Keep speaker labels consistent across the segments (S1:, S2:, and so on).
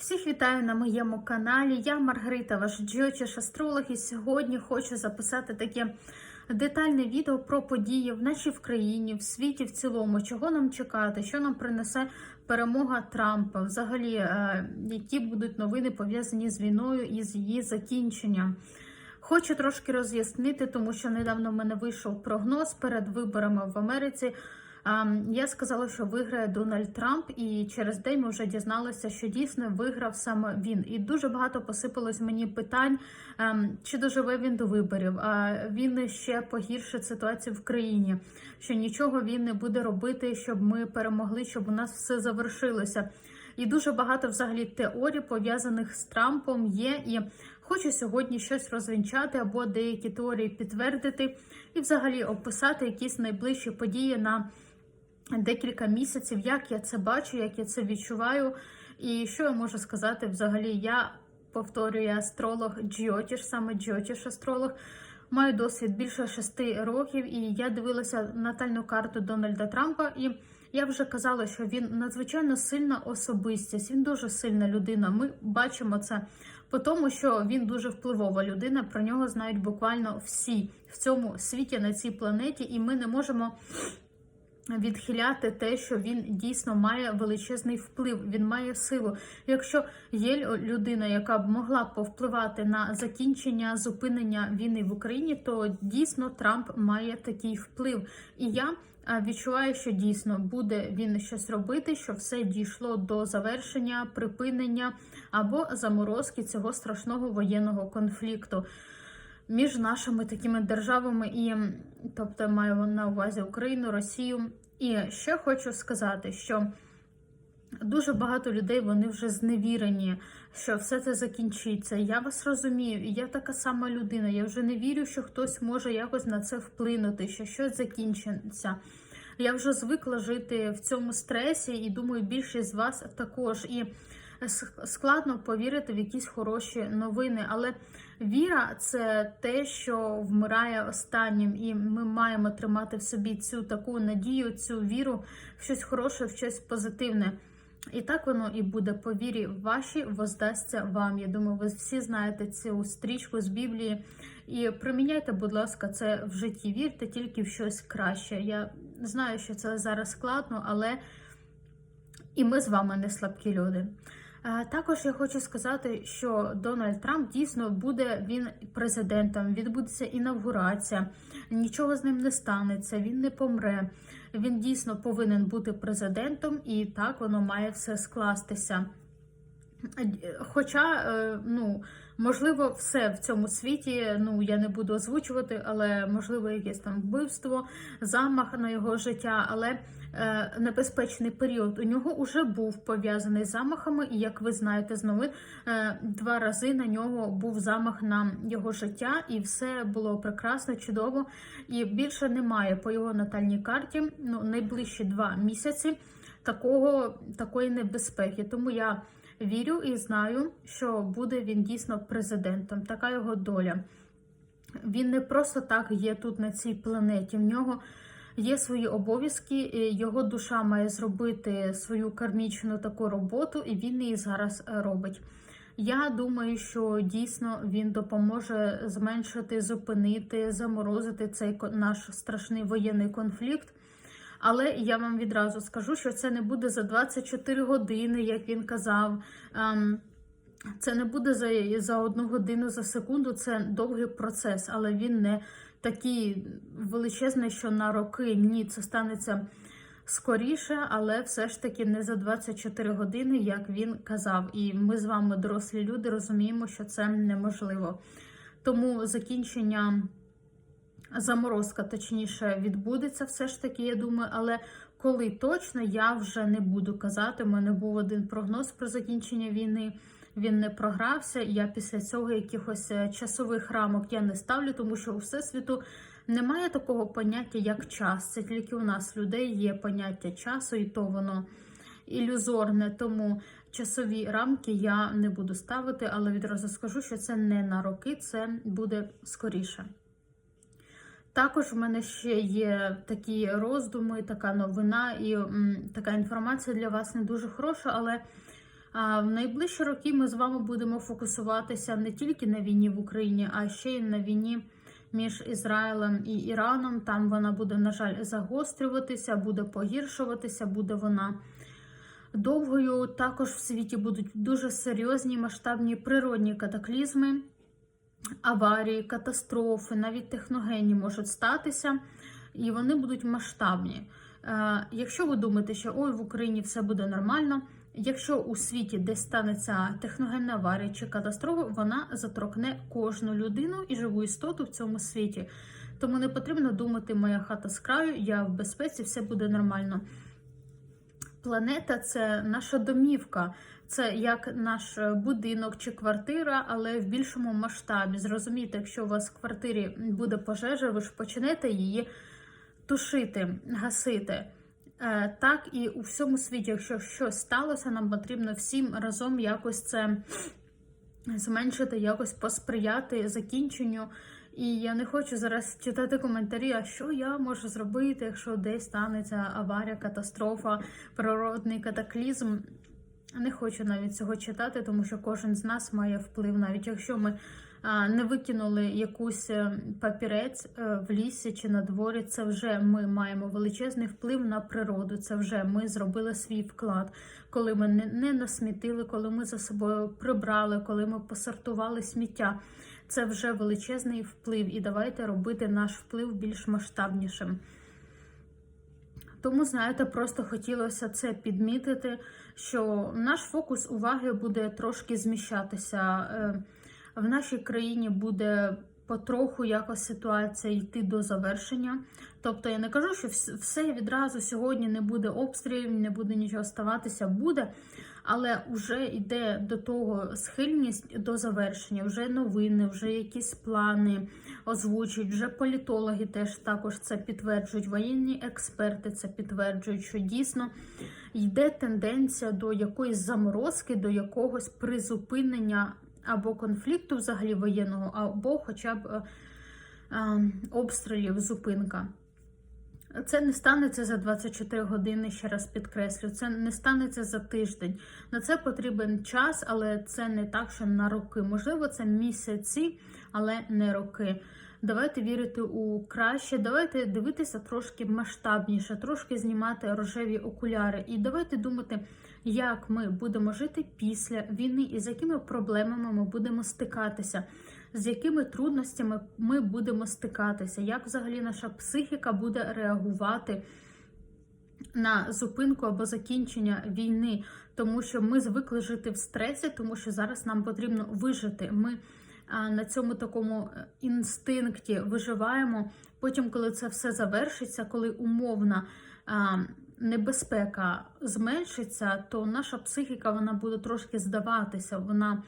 S1: Всіх вітаю на моєму каналі. Я Маргарита, ваш джочиш астролог, і сьогодні хочу записати таке детальне відео про події в нашій в країні, в світі в цілому, чого нам чекати, що нам принесе перемога Трампа, взагалі, е, які будуть новини пов'язані з війною і з її закінченням. Хочу трошки роз'яснити, тому що недавно в мене вийшов прогноз перед виборами в Америці. Я сказала, що виграє Дональд Трамп, і через день ми вже дізналися, що дійсно виграв саме він. І дуже багато посипалось мені питань, ем, чи доживе він до виборів. А він ще погіршить ситуацію в країні, що нічого він не буде робити, щоб ми перемогли, щоб у нас все завершилося. І дуже багато взагалі теорій пов'язаних з Трампом є. І хочу сьогодні щось розвінчати або деякі теорії підтвердити, і взагалі описати якісь найближчі події на декілька місяців, як я це бачу, як я це відчуваю. І що я можу сказати взагалі? Я повторюю астролог Джіотіш, саме Джіотіш астролог. Маю досвід більше шести років, і я дивилася натальну карту Дональда Трампа. І я вже казала, що він надзвичайно сильна особистість. Він дуже сильна людина. Ми бачимо це по тому, що він дуже впливова людина. Про нього знають буквально всі в цьому світі на цій планеті, і ми не можемо відхиляти те, що він дійсно має величезний вплив, він має силу. Якщо є людина, яка б могла повпливати на закінчення зупинення війни в Україні, то дійсно Трамп має такий вплив. І я відчуваю, що дійсно буде він щось робити, що все дійшло до завершення, припинення або заморозки цього страшного воєнного конфлікту між нашими такими державами, і тобто маю на увазі Україну, Росію. І ще хочу сказати, що дуже багато людей вони вже зневірені, що все це закінчиться. Я вас розумію, і я така сама людина. Я вже не вірю, що хтось може якось на це вплинути, що щось закінчиться. Я вже звикла жити в цьому стресі, і думаю, більшість з вас також. І складно повірити в якісь хороші новини, але віра це те, що вмирає останнім, і ми маємо тримати в собі цю таку надію, цю віру в щось хороше, в щось позитивне. І так воно і буде по вірі ваші воздасться вам. Я думаю, ви всі знаєте цю стрічку з Біблії. І приміняйте, будь ласка, це в житті. Вірте тільки в щось краще. Я знаю, що це зараз складно, але і ми з вами не слабкі люди. Також я хочу сказати, що Дональд Трамп дійсно буде він президентом, відбудеться інавгурація, нічого з ним не станеться, він не помре. Він дійсно повинен бути президентом, і так воно має все скластися. Хоча, е, ну, можливо, все в цьому світі, ну я не буду озвучувати, але можливо, якесь там вбивство, замах на його життя, але е, небезпечний період у нього вже був пов'язаний з замахами, і як ви знаєте, з новин е, два рази на нього був замах на його життя, і все було прекрасно, чудово. І більше немає по його натальній карті. Ну, найближчі два місяці такого такої небезпеки. Тому я вірю і знаю, що буде він дійсно президентом. Така його доля. Він не просто так є тут на цій планеті. В нього є свої обов'язки, його душа має зробити свою кармічну таку роботу, і він її зараз робить. Я думаю, що дійсно він допоможе зменшити, зупинити, заморозити цей наш страшний воєнний конфлікт. Але я вам відразу скажу, що це не буде за 24 години, як він казав. Ем, це не буде за за одну годину за секунду. Це довгий процес, але він не такий величезний, що на роки ні, це станеться скоріше, але все ж таки не за 24 години, як він казав. І ми з вами, дорослі люди, розуміємо, що це неможливо. Тому закінчення. Заморозка, точніше, відбудеться все ж таки, я думаю, але коли точно я вже не буду казати. У мене був один прогноз про закінчення війни. Він не програвся. Я після цього якихось е, часових рамок я не ставлю, тому що у всесвіту немає такого поняття, як час. Це тільки у нас людей є поняття часу, і то воно ілюзорне. Тому часові рамки я не буду ставити, але відразу скажу, що це не на роки, це буде скоріше. Також в мене ще є такі роздуми, така новина і м, така інформація для вас не дуже хороша, але А в найближчі роки ми з вами будемо фокусуватися не тільки на війні в Україні, а ще й на війні між Ізраїлем і Іраном. Там вона буде, на жаль, загострюватися, буде погіршуватися, буде вона довгою. Також в світі будуть дуже серйозні масштабні природні катаклізми, аварії, катастрофи, навіть техногенні можуть статися, і вони будуть масштабні. Е, Якщо ви думаєте, що ой, в Україні все буде нормально. Якщо у світі десь станеться техногенна аварія чи катастрофа, вона заторкне кожну людину і живу істоту в цьому світі. Тому не потрібно думати, моя хата з краю, я в безпеці, все буде нормально. Планета це наша домівка, це як наш будинок чи квартира, але в більшому масштабі. Зрозумійте, якщо у вас в квартирі буде пожежа, ви ж почнете її тушити, гасити. Е, Так і у всьому світі, якщо щось сталося, нам потрібно всім разом якось це зменшити, якось посприяти закінченню. І я не хочу зараз читати коментарі, а що я можу зробити, якщо десь станеться аварія, катастрофа, природний катаклізм. Не хочу навіть цього читати, тому що кожен з нас має вплив, навіть якщо ми не викинули якусь е, папірець е, в лісі чи на дворі, це вже ми маємо величезний вплив на природу. Це вже ми зробили свій вклад, коли ми не, не насмітили, коли ми за собою прибрали, коли ми посортували сміття. Це вже величезний вплив, і давайте робити наш вплив більш масштабнішим. Тому, знаєте, просто хотілося це підмітити, що наш фокус уваги буде трошки зміщатися. Е, В нашій країні буде потроху якось ситуація йти до завершення. Тобто я не кажу, що все відразу сьогодні не буде обстрілів, не буде нічого ставатися, буде. Але вже йде до того схильність до завершення, вже новини, вже якісь плани озвучують, вже політологи теж також це підтверджують, воєнні експерти це підтверджують, що дійсно йде тенденція до якоїсь заморозки, до якогось призупинення або конфлікту взагалі воєнного, або хоча б е, е, обстрілів, зупинка. Це не станеться за 24 години, ще раз підкреслю. Це не станеться за тиждень. На це потрібен час, але це не так, що на роки. Можливо, це місяці, але не роки. Давайте вірити у краще, давайте дивитися трошки масштабніше, трошки знімати рожеві окуляри. І давайте думати, як ми будемо жити після війни і з якими проблемами ми будемо стикатися з якими трудностями ми будемо стикатися, як взагалі наша психіка буде реагувати на зупинку або закінчення війни, тому що ми звикли жити в стресі, тому що зараз нам потрібно вижити. Ми на цьому такому е, інстинкті виживаємо. Потім, коли це все завершиться, коли умовна небезпека зменшиться, то наша психіка вона буде трошки здаватися. Вона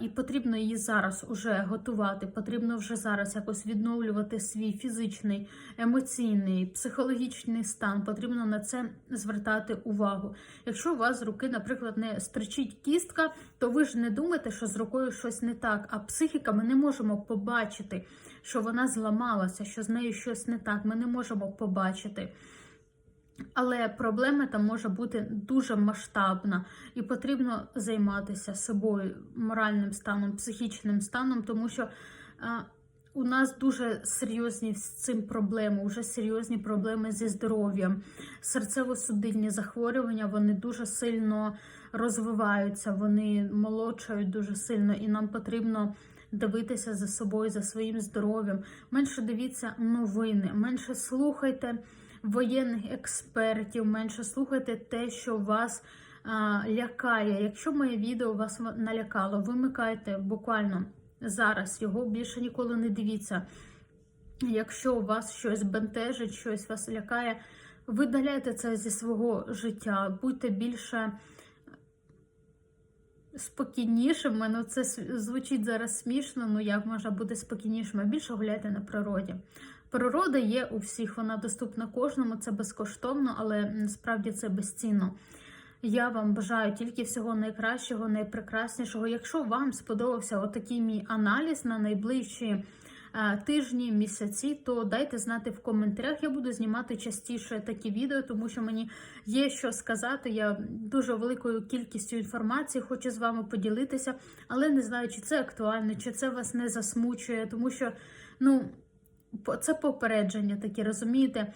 S1: і потрібно її зараз уже готувати. Потрібно вже зараз якось відновлювати свій фізичний, емоційний, психологічний стан. Потрібно на це звертати увагу. Якщо у вас з руки, наприклад, не стричить кістка, то ви ж не думаєте, що з рукою щось не так. А психіка ми не можемо побачити, що вона зламалася, що з нею щось не так. Ми не можемо побачити. Але проблема там може бути дуже масштабна, і потрібно займатися собою, моральним станом, психічним станом, тому що а, у нас дуже серйозні з цим проблеми, вже серйозні проблеми зі здоров'ям. Серцево-судинні захворювання вони дуже сильно розвиваються, вони молодшають дуже сильно, і нам потрібно. Дивитися за собою, за своїм здоров'ям, менше дивіться новини, менше слухайте воєнних експертів, менше слухайте те, що вас а, лякає. Якщо моє відео вас налякало, вимикайте буквально зараз його більше ніколи не дивіться. Якщо у вас щось бентежить, щось вас лякає, видаляйте це зі свого життя, будьте більше спокійнішими. Ну, це звучить зараз смішно, ну як можна бути спокійнішими, більше гуляйте на природі. Природа є у всіх, вона доступна кожному, це безкоштовно, але насправді це безцінно. Я вам бажаю тільки всього найкращого, найпрекраснішого. Якщо вам сподобався отакий мій аналіз на найближчі е, тижні, місяці, то дайте знати в коментарях. Я буду знімати частіше такі відео, тому що мені є що сказати. Я дуже великою кількістю інформації хочу з вами поділитися, але не знаю, чи це актуально, чи це вас не засмучує, тому що ну. Це попередження такі, розумієте?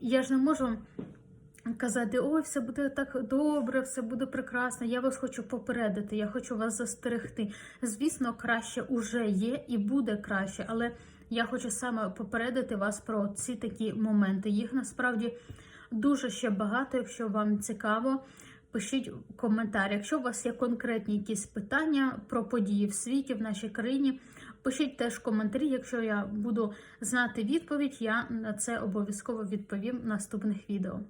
S1: Я ж не можу казати, ой, все буде так добре, все буде прекрасно. Я вас хочу попередити, я хочу вас застерегти. Звісно, краще уже є і буде краще, але я хочу саме попередити вас про ці такі моменти. Їх насправді дуже ще багато, якщо вам цікаво. Пишіть коментар. Якщо у вас є конкретні якісь питання про події в світі, в нашій країні, пишіть теж коментарі. Якщо я буду знати відповідь, я на це обов'язково відповім в наступних відео.